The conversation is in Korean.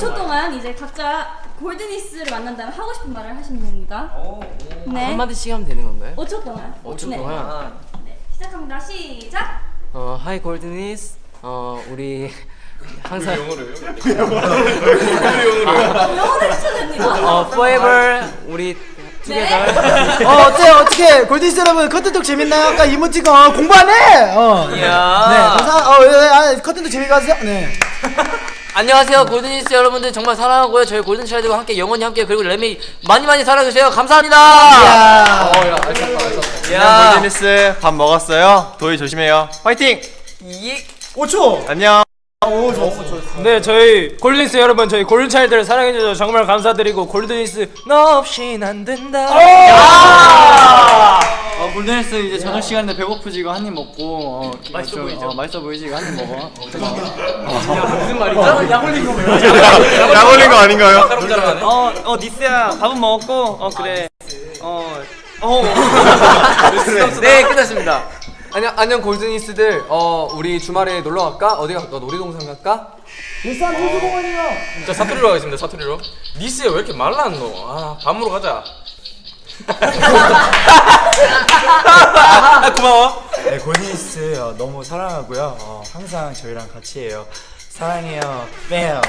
5초 동안 이제 각자 골드니스를 만난다면 하고 싶은 말을 하시면 됩니다. 네. 한마디씩 하면 되는 건가요? 5초 동안. 5초 네. 동안 네. 시작합니다. 시작. 어 하이 골드니스 어 우리 항상 영어로 해주셔도 됩니다. 어 forever 우리 네. 어 어때요 어떻게 골디스 여러분 컨텐츠 재밌나요? 아까 이모티콘 공부하네. 어. 네 이야 감사. 어 예, 아, 컨텐츠 재밌게 하세요. 네. 안녕하세요 골든니스 여러분들 정말 사랑하고요 저희 골든차일드와 함께 영원히 함께 그리고 레미 많이 많이 사랑해주세요 감사합니다 야. 야 골드니스 밥 먹었어요? 도희 조심해요. 화이팅! 이 5초. 안녕. 네, 저희 골든니스 여러분, 저희 골든차일드를 사랑해주셔서 정말 감사드리고 골든니스 너 없인 안 된다. 어, 골든니스 이제 저녁 시간인데 배고프지 이거 한 입 먹고 어, 맛있어 보이죠? 어, 맛있어 보이지 이거 한 입 먹어. 약 올린 거 아닌가요? 어, 어 니스야, 밥은 먹었고, 어 그래. 어, 어. 네 끝났습니다. 안녕 안녕 골드니스들. 어 우리 주말에 놀러 갈까? 어디 갈까? 놀이동산 갈까? 진짜 사투리로 하겠습니다. 사투리로. 니스야 왜 이렇게 말랐노? 아, 밥 먹으러 가자. 아, 고마워. 네, 골든니스 어, 너무 사랑하고요. 어, 항상 저희랑 같이 해요. 사랑해요. 뺨.